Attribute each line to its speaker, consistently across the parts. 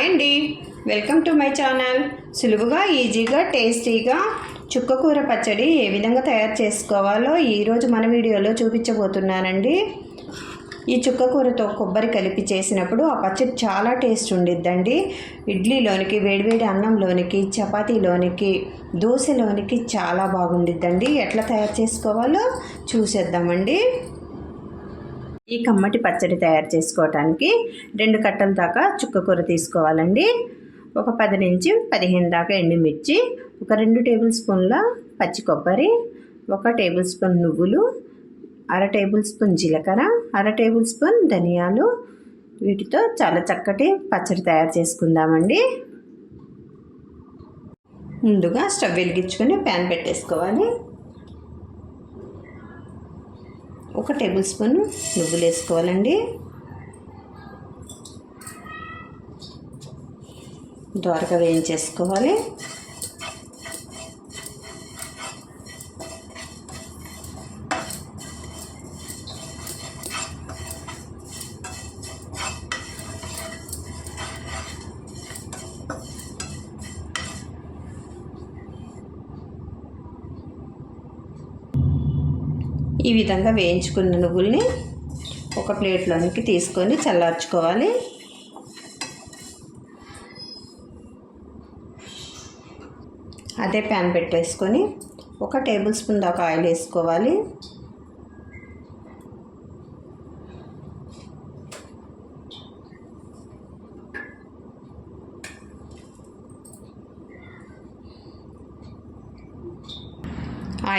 Speaker 1: Hi అండి. Welcome to my channel. సులువుగా ఈజీగా టేస్టీగా చుక్కకూర పచ్చడి ఏ విధంగా తయారు చేసుకోవాలో ఈరోజు మన వీడియోలో చూపించబోతున్నానండి. ఈ చుక్కకూరతో కొబ్బరి కలిపి చేసినప్పుడు ఆ పచ్చడి చాలా టేస్ట్ ఉండిద్దండి. ఇడ్లీలోనికి వేడివేడి అన్నంలోనికి చపాతీలోనికి దోశలోనికి చాలా బాగుండిద్దండి. ఎట్లా తయారు చేసుకోవాలో చూసేద్దామండి. ఈ కమ్మటి పచ్చడి తయారు చేసుకోవటానికి రెండు కట్టల దాకా చుక్కకూర తీసుకోవాలండి. ఒక పది నుంచి పదిహేను దాకా ఎండుమిర్చి ఒక రెండు టేబుల్ స్పూన్ల పచ్చి కొబ్బరి ఒక టేబుల్ స్పూన్ నువ్వులు అర టేబుల్ స్పూన్ జీలకర్ర అర టేబుల్ స్పూన్ ధనియాలు. వీటితో చాలా చక్కటి పచ్చడి తయారు చేసుకుందామండి. ముందుగా స్టవ్ వెలిగించుకొని ప్యాన్ పెట్టేసుకోవాలి. ఒక టేబుల్ స్పూన్ నువ్వులు వేసుకోవాలండి. దోరగా వేయించేసుకోవాలి. ఈ విధంగా వేయించుకున్న నువ్వుల్ని ఒక ప్లేట్లోనికి తీసుకొని చల్లార్చుకోవాలి. అదే ప్యాన్ పెట్టేసుకొని ఒక టేబుల్ స్పూన్ దాకా ఆయిల్ వేసుకోవాలి.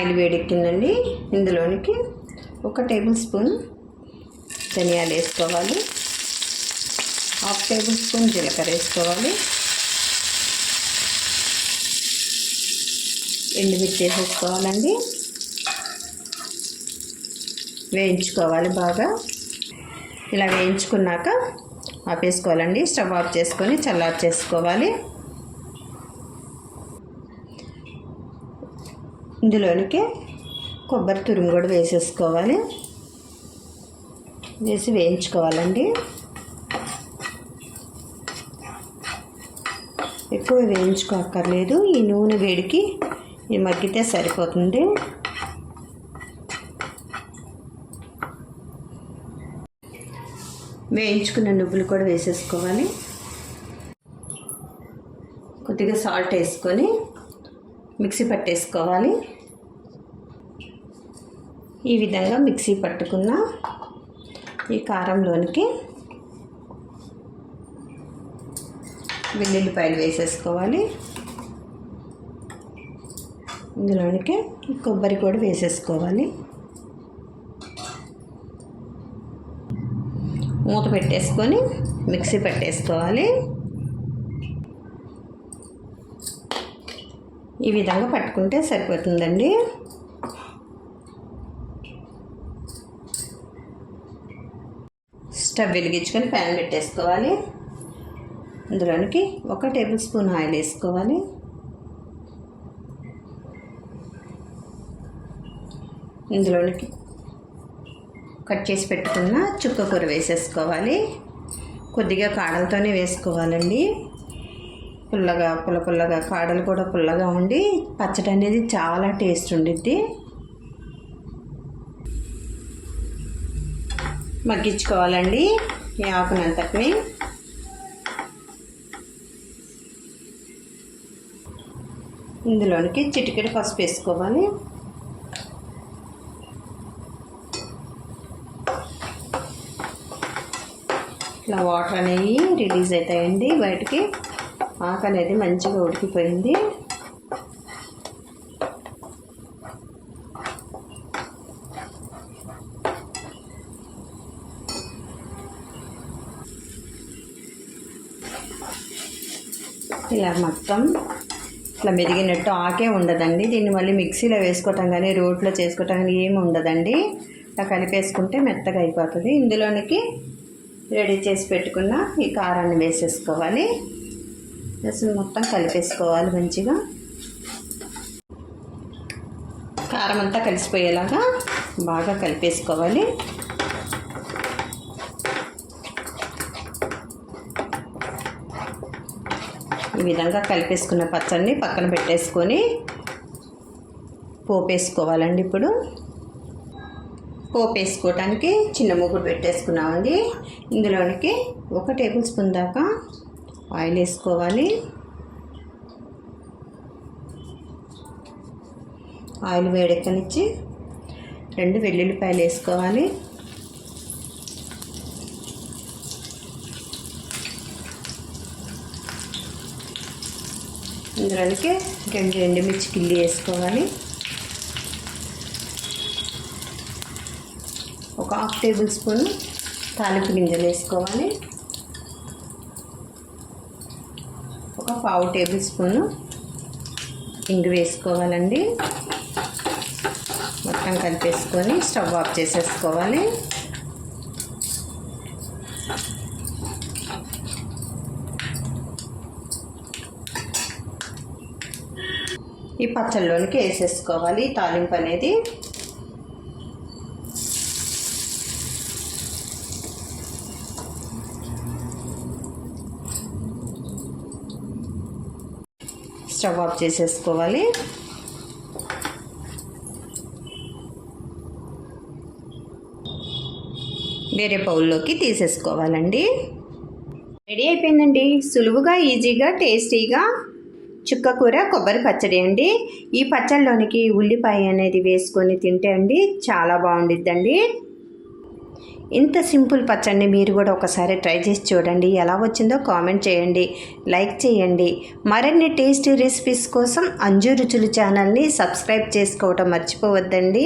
Speaker 1: ఆయిల్ వేడెక్కిందండి. ఇందులోనికి ఒక టేబుల్ స్పూన్ ధనియాలు వేసుకోవాలి. హాఫ్ టేబుల్ స్పూన్ జీలకర్ర వేసుకోవాలి. ఎండుమిర్చి వేసుకోవాలండి వేయించుకోవాలి బాగా. ఇలా వేయించుకున్నాక ఆపేసుకోవాలండి. స్టవ్ ఆఫ్ చేసుకొని చల్లారు ఇందులోనికి కొబ్బరి తురుము కూడా వేసేసుకోవాలి. వేసి వేయించుకోవాలండి. ఎక్కువ వేయించుకోక్కర్లేదు. ఈ నూనె వేడికి ఈ మగ్గితే సరిపోతుంది. వేయించుకున్న నువ్వులు కూడా వేసేసుకోవాలి. కొద్దిగా సాల్ట్ వేసుకొని మిక్సీ పట్టేసుకోవాలి. ఈ విధంగా మిక్సీ పట్టుకున్న ఈ కారంలోనికి వెల్లుల్లిపాయలు వేసేసుకోవాలి. ఇందులోనికి కొబ్బరి కూడా వేసేసుకోవాలి. మూత పెట్టేసుకొని మిక్సీ పెట్టేసుకోవాలి. ఈ విధంగా పట్టుకుంటే సరిపోతుందండి. స్టవ్ వెలిగించుకొని ప్యాన్ పెట్టేసుకోవాలి. అందులోనికి ఒక టేబుల్ స్పూన్ ఆయిల్ వేసుకోవాలి. ఇందులోనికి కట్ చేసి పెట్టుకున్న చుక్క కూర వేసేసుకోవాలి. కొద్దిగా కాడలతోనే వేసుకోవాలండి. పుల్లగా పుల్ల పుల్లగా కాడలు కూడా పుల్లగా ఉండి పచ్చడి అనేది చాలా టేస్ట్ ఉండిద్ది. మగ్గించుకోవాలండి ఈ ఆకునంతటిని. ఇందులోనికి చిటికెడు పసుపు వేసుకోవాలి. ఇట్లా వాటర్ అనేవి రిలీజ్ అవుతాయండి బయటికి. ఆకు అనేది మంచిగా ఉడికిపోయింది. ఇలా మొత్తం ఇట్లా మెరిగినట్టు ఆకే ఉండదండి. దీన్ని మళ్ళీ మిక్సీలో వేసుకోవటం కానీ రోట్లో చేసుకోవటం కానీ ఏమి ఉండదండి. ఇలా కలిపేసుకుంటే మెత్తగా అయిపోతుంది. ఇందులోనికి రెడీ చేసి పెట్టుకున్న ఈ కారాన్ని వేసేసుకోవాలి. అసలు మొత్తం కలిపేసుకోవాలి మంచిగా. కారం అంతా కలిసిపోయేలాగా బాగా కలిపేసుకోవాలి. ఈ విధంగా కలిపేసుకున్న పచ్చడిని పక్కన పెట్టేసుకొని పోపు వేసుకోవాలండి ఇప్పుడు. పోపేసుకోవటానికి చిన్న ముగ్గురు పెట్టేసుకున్నామండి. ఇందులోనికి ఒక టేబుల్ స్పూన్ దాకా ఆయిల్ వేసుకోవాలి. ఆయిల్ వేడెక్కనిచ్చి రెండు వెల్లుల్లిపాయలు వేసుకోవాలి. ఇందులోకి రెండు ఎండుమిర్చి కిల్లి వేసుకోవాలి. ఒక హాఫ్ టేబుల్ స్పూన్ తాలింపు గింజలు వేసుకోవాలి. పావు టేబుల్ స్పూను ఇంగు వేసుకోవాలండి. మొత్తం కలిపేసుకొని స్టవ్ ఆఫ్ చేసేసుకోవాలి. ఈ పచ్చళ్ళలోనికి వేసేసుకోవాలి. తాలింపు అనేది స్టవ్ ఆఫ్ చేసేసుకోవాలి. వేరే బౌల్లోకి తీసేసుకోవాలండి. రెడీ అయిపోయిందండి. సులువుగా ఈజీగా టేస్టీగా చుక్క కూర కొబ్బరి పచ్చడి అండి. ఈ పచ్చడిలోనికి ఉల్లిపాయ అనేది వేసుకొని తింటే అండి చాలా బాగుండిద్దండి. ఇంత సింపుల్ పచ్చడిని మీరు కూడా ఒకసారి ట్రై చేసి చూడండి. ఎలా వచ్చిందో కామెంట్ చేయండి లైక్ చేయండి. మరిన్ని టేస్టీ రెసిపీస్ కోసం అంజు రుచులు ఛానల్ని సబ్స్క్రైబ్ చేసుకోవటం మర్చిపోవద్దండి.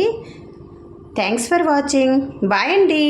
Speaker 1: Thanks for watching. బాయ్ అండి.